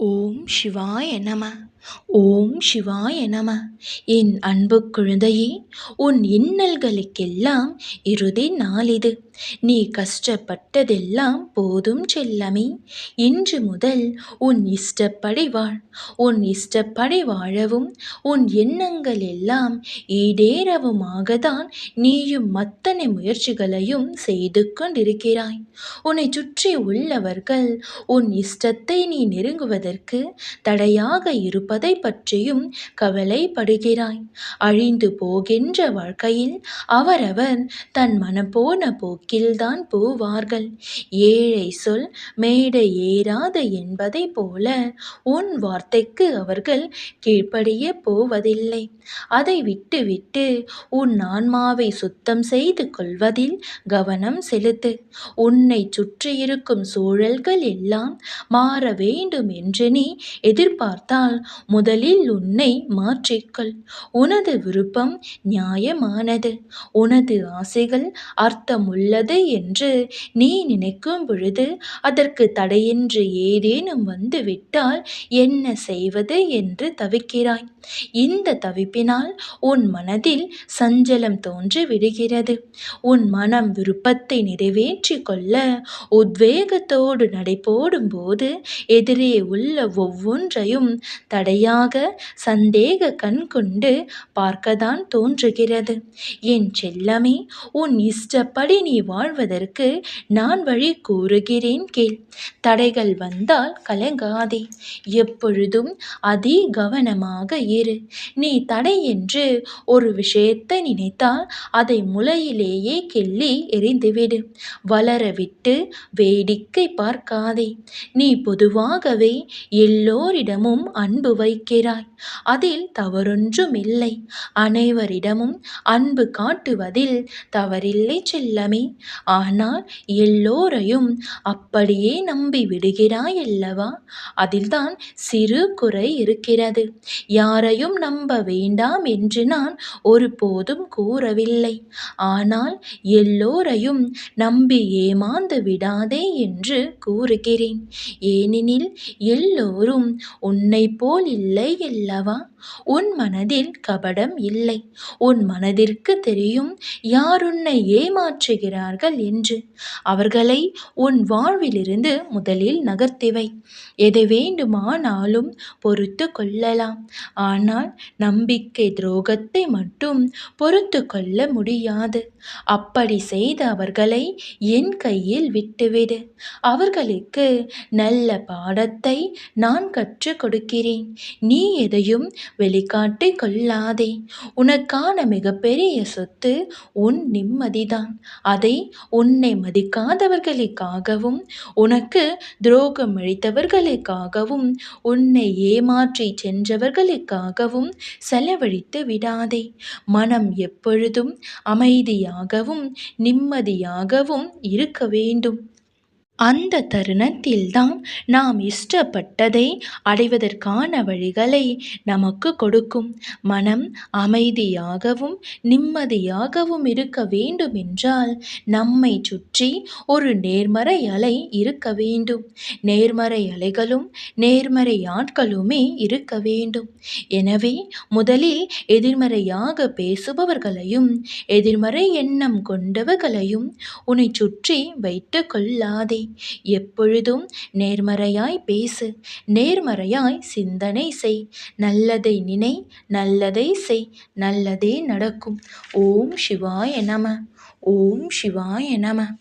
o ஓம் சிவாய நம. ஓம் சிவாய நம. என் அன்பு குழந்தையே உன் இன்னல்களுக்கெல்லாம் இறுதி நாளிது. நீ கஷ்டப்பட்டதெல்லாம் போதும் செல்லமே. இன்று முதல் உன் இஷ்டப்படி வாழ். உன் இஷ்டப்படி வாழவும் உன் எண்ணங்கள் எல்லாம் ஈடேறவுமாகத்தான் நீயும் அத்தனை முயற்சிகளையும் செய்து கொண்டிருக்கிறாய். உன்னை சுற்றி உள்ளவர்கள் உன் இஷ்டத்தை நீ நெருங்குவதற்கு தடையாக இருப்பதை பற்றியும் கவலைப்படுகிறாய். அழிந்து போகின்ற வாழ்க்கையில் அவரவர் தன் மனப்போன போக்கில்தான் போவார்கள். ஏழை சொல் மேடை ஏறாத என்பதை போல உன் வார்த்தைக்கு அவர்கள் கீழ்ப்படிய போவதில்லை. அதை விட்டுவிட்டு உன் ஆன்மாவை சுத்தம் செய்து கொள்வதில் கவனம் செலுத்து. உன்னை சுற்றியிருக்கும் சூழல்கள் எல்லாம் மாற வேண்டும் என்று நீ எதிர்பார்த்தால் முதலில் உன்னை மாற்றிக்கொள். உனது விருப்பம் நியாயமானது. உனது ஆசைகள் அர்த்தமுள்ளது என்று நீ நினைக்கும் பொழுது அதற்கு தடையின்றி ஏதேனும் வந்துவிட்டால் என்ன செய்வது என்று தவிக்கிறாய். இந்த தவிப்பினால் உன் மனதில் சஞ்சலம் தோன்றி விடுகிறது உன் மனம் விருப்பத்தை நிறைவேற்றி கொள்ள உத்வேகத்தோடு நடைபோடும் போது எதிரே உள்ள ஒவ்வொன்றையும் தடையாக சந்தேக கண் கொண்டு பார்க்கத்தான் தோன்றுகிறது. என் செல்லமே உன் இஷ்டப்படி நீ வாழ்வதற்கு நான் வழி கூறுகிறேன் கேள். தடைகள் வந்தால் கலங்காதே. எப்பொழுதும் அதி கவனமாக இரு. நீ தடை என்று ஒரு விஷயத்தை நினைத்தால் அதை முளையிலேயே கிள்ளி எரிந்துவிடு வளரவிட்டு வேடிக்கை பார்க்காதே. நீ பொதுவாகவே எல்லோரிடமும் அன்பு வைக்கிறாய். அதில் தவறொன்றுமில்லை. அனைவரிடமும் அன்பு காட்டுவதில் தவறில்லை செல்லமே. ஆனால் எல்லோரையும் அப்படியே நம்பி விடுகிறாய் அல்லவா அதில்தான் சிறு குறை இருக்கிறது. யாரையும் நம்ப வேண்டாம் என்று நான் ஒருபோதும் கூறவில்லை. ஆனால் எல்லோரையும் நம்பி ஏமாந்து விடாதே என்று கூறுகிறேன். ஏனெனில் எல்லோரும் உன்னை போல் இல்லை அல்லவா? உன் மனதில் கபடம் இல்லை. உன் மனதிற்கு தெரியும் யார் உன்னை ஏமாற்றுகிறார்கள் என்று. அவர்களை உன் வாழ்விலிருந்து முதலில் நகர்த்திவை. எதை வேண்டுமானாலும் பொறுத்து கொள்ளலாம். ஆனால் நம்பிக்கை துரோகத்தை மட்டும் பொறுத்து கொள்ள முடியாது. அப்படி செய்த அவர்களை என் கையில் விட்டுவிடு. அவர்களுக்கு நல்ல பாடத்தை நான் கற்றுக் கொடுக்கிறேன். நீ எதையும் வெளிக்காட்டிக் கொள்ளாதே. உனக்கான மிகப்பெரிய சொத்து உன் நிம்மதிதான். அதை உன்னை மதிக்காதவர்களுக்காகவும் உனக்கு துரோகம் அளித்தவர்களுக்காகவும் உன்னை ஏமாற்றி சென்றவர்களுக்காகவும் செலவழித்து விடாதே. மனம் எப்பொழுதும் அமைதியாகவும் நிம்மதியாகவும் இருக்க வேண்டும். அந்த தருணத்தில்தான் நாம் இஷ்டப்பட்டதை அடைவதற்கான வழிகளை நமக்கு கொடுக்கும். மனம் அமைதியாகவும் நிம்மதியாகவும் இருக்க வேண்டுமென்றால் நம்மை சுற்றி ஒரு நேர்மறை அலை இருக்க வேண்டும். நேர்மறை அலைகளும் நேர்மறை ஆட்களுமே இருக்க வேண்டும். எனவே முதலில் எதிர்மறையாக பேசுபவர்களையும் எதிர்மறை எண்ணம் கொண்டவர்களையும் உன்னை சுற்றி வைத்து கொள்ளாதே. எப்பொழுதும் நேர்மறையாய் பேசு நேர்மறையாய் சிந்தனை செய். நல்லதை நினை நல்லதை செய். நல்லதே நடக்கும். ஓம் சிவாய நம. ஓம் சிவாய நம.